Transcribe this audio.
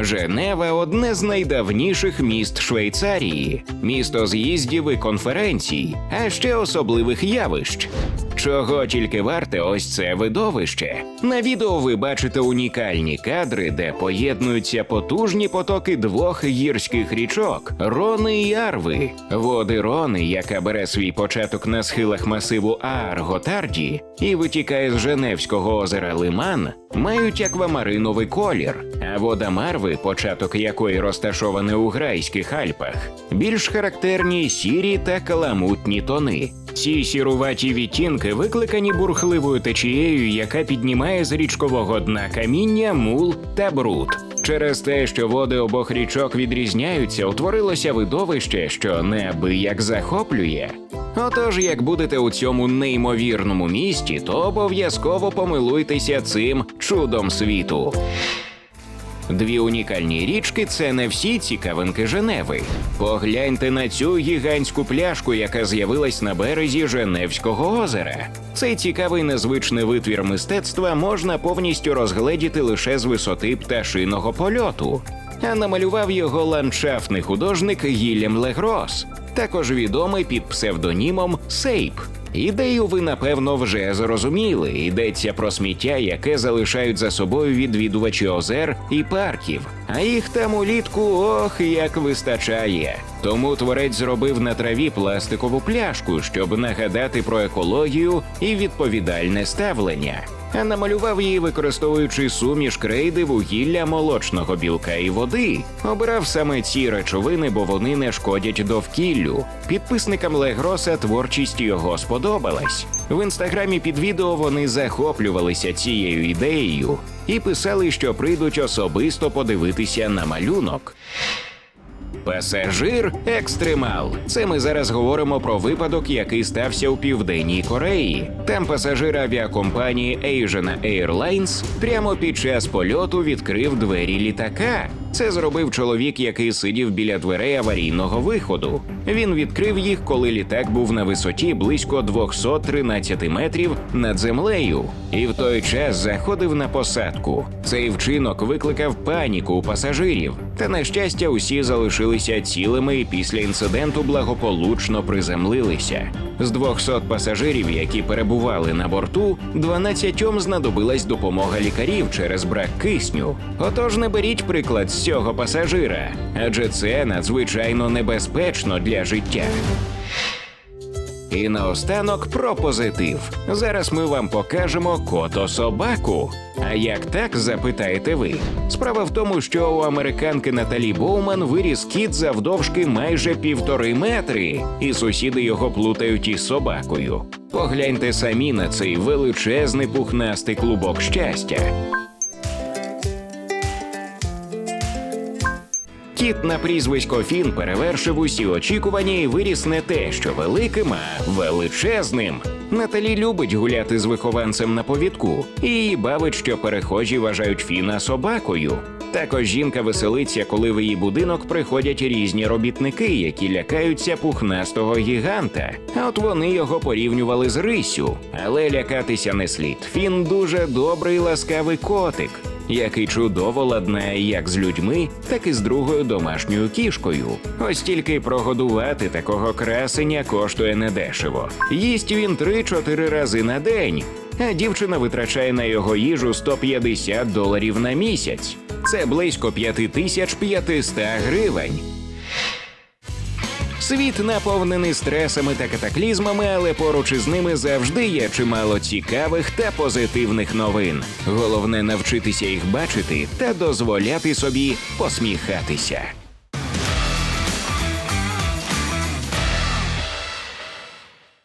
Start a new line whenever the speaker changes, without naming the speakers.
Женева одне з найдавніших міст Швейцарії, місто з'їздів і конференцій, а ще особливих явищ. Чого тільки варте ось це видовище. На відео ви бачите унікальні кадри, де поєднуються потужні потоки двох гірських річок Рони і Арви. Води Рони, яка бере свій початок на схилах масиву Аар-Готарді і витікає з Женевського озера Лиман, мають аквамариновий колір, а вода Марви, початок якої розташований у Грайських Альпах, більш характерні сірі та каламутні тони. Ці сіруваті відтінки викликані бурхливою течією, яка піднімає з річкового дна каміння, мул та бруд. Через те, що води обох річок відрізняються, утворилося видовище, що неабияк захоплює. Отож, як будете у цьому неймовірному місті, то обов'язково помилуйтеся цим чудом світу. Дві унікальні річки це не всі цікавинки Женеви. Погляньте на цю гігантську пляшку, яка з'явилась на березі Женевського озера. Цей цікавий незвичний витвір мистецтва можна повністю розгледіти лише з висоти пташиного польоту. А намалював його ландшафтний художник Гілем Легрос, також відомий під псевдонімом Сейп. Ідею ви напевно вже зрозуміли. Йдеться про сміття, яке залишають за собою відвідувачі озер і парків. А їх там улітку ох як вистачає. Тому творець зробив на траві пластикову пляшку, щоб нагадати про екологію і відповідальне ставлення. А намалював її, використовуючи суміш крейди, вугілля, молочного білка і води. Обирав саме ці речовини, бо вони не шкодять довкіллю. Підписникам Легроса творчість його сподобалась. В інстаграмі під відео вони захоплювалися цією ідеєю і писали, що прийдуть особисто подивитися на малюнок. Пасажир екстремал. Це ми зараз говоримо про випадок, який стався у південній Кореї. Там пасажир авіакомпанії Asian Airlines прямо під час польоту відкрив двері літака. Це зробив чоловік, який сидів біля дверей аварійного виходу. Він відкрив їх, коли літак був на висоті близько 213 метрів над землею, і в той час заходив на посадку. Цей вчинок викликав паніку у пасажирів. Та на щастя, усі залишилися цілими і після інциденту благополучно приземлилися. З 200 пасажирів, які перебували на борту, 12 знадобилась допомога лікарів через брак кисню. Отож, не беріть приклад цього пасажира, адже це надзвичайно небезпечно для життя. І наостанок про позитив. Зараз ми вам покажемо кото-собаку. А як так, запитаєте ви? Справа в тому, що у американки Наталі Боуман виріс кіт завдовжки майже півтори метри, і сусіди його плутають із собакою. Погляньте самі на цей величезний пухнастий клубок щастя. Кіт на прізвисько Фін перевершив усі очікування і виріс не те, що великим, а величезним. Наталі любить гуляти з вихованцем на повідку і її бавить, що перехожі вважають Фіна собакою. Також жінка веселиться, коли в її будинок приходять різні робітники, які лякаються пухнастого гіганта. А от вони його порівнювали з рисю. Але лякатися не слід. Фін дуже добрий ласкавий котик який чудово ладнає як з людьми, так і з другою домашньою кішкою. Ось тільки прогодувати такого красення коштує недешево. Їсть він 3-4 рази на день. А дівчина витрачає на його їжу 150 доларів на місяць. Це близько 5500 гривень. Світ наповнений стресами та катаклізмами, але поруч із ними завжди є чимало цікавих та позитивних новин. Головне навчитися їх бачити та дозволяти собі посміхатися.